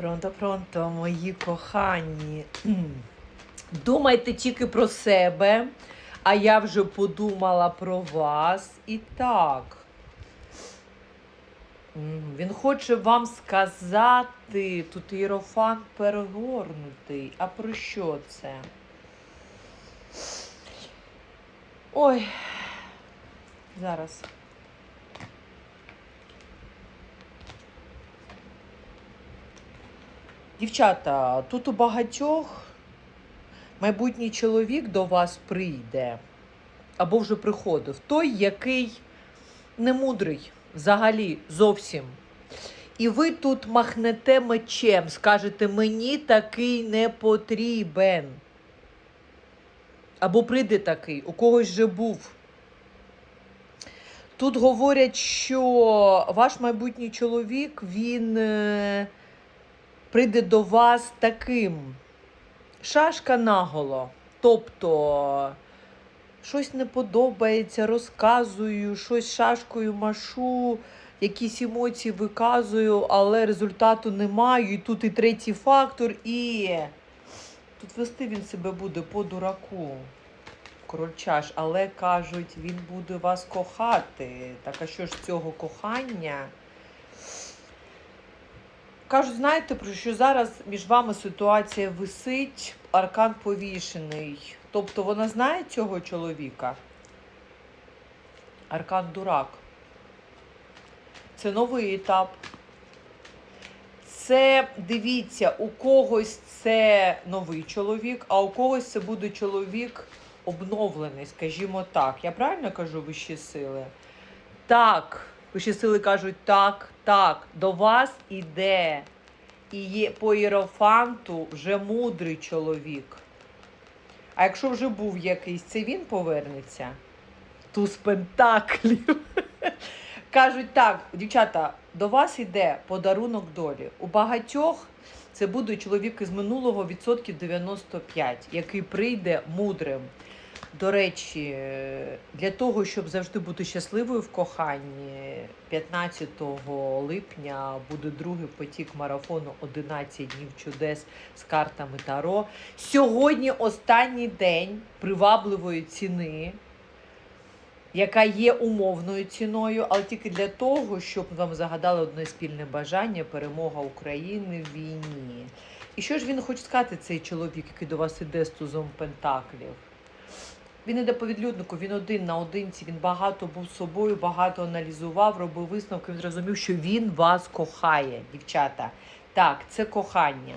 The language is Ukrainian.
Пронто, пронто, мої кохані. Думайте тільки про себе, а я вже подумала про вас. І так. Він хоче вам сказати, тут іерофант перегорнутий. А про що це? Ой, зараз. Дівчата, тут у багатьох майбутній чоловік до вас прийде або вже приходив. Той, який не мудрий взагалі зовсім. І ви тут махнете мечем, скажете, мені такий не потрібен. Або прийде такий, у когось же був. Тут говорять, що ваш майбутній чоловік, він е, прийде до вас таким. Шашка наголо. Тобто щось не подобається, розказую, щось шашкою машу, якісь емоції виказую, але результату не маю. І тут і третій фактор, і тут вести він себе буде по дураку. Король чаш, але кажуть, він буде вас кохати. Так а що ж цього кохання? Кажуть, знаєте, про що зараз між вами ситуація висить, аркан повішений. Тобто вона знає цього чоловіка? Аркан дурак. Це новий етап. Це, дивіться, у когось це новий чоловік, а у когось це буде чоловік обновлений, скажімо так. Я правильно кажу вищі сили? Так, вищі сили кажуть так, так, до вас іде. І є по іерофанту вже мудрий чоловік. А якщо вже був якийсь, це він повернеться? Туз пентаклів. Кажуть так, дівчата, до вас іде подарунок долі. У багатьох це буде чоловік із минулого відсотків 95, який прийде мудрим. До речі, для того, щоб завжди бути щасливою в коханні, 15 липня буде другий потік марафону 11 днів чудес з картами Таро. Сьогодні останній день привабливої ціни, яка є умовною ціною, але тільки для того, щоб вам загадали одне спільне бажання перемога України в війні. І що ж він хоче сказати, цей чоловік, який до вас іде з тузом Пентаклів? Він іде по відлюднику, він один на одинці, він багато був собою, багато аналізував, робив висновки. Він зрозумів, що він вас кохає, дівчата. Так, це кохання.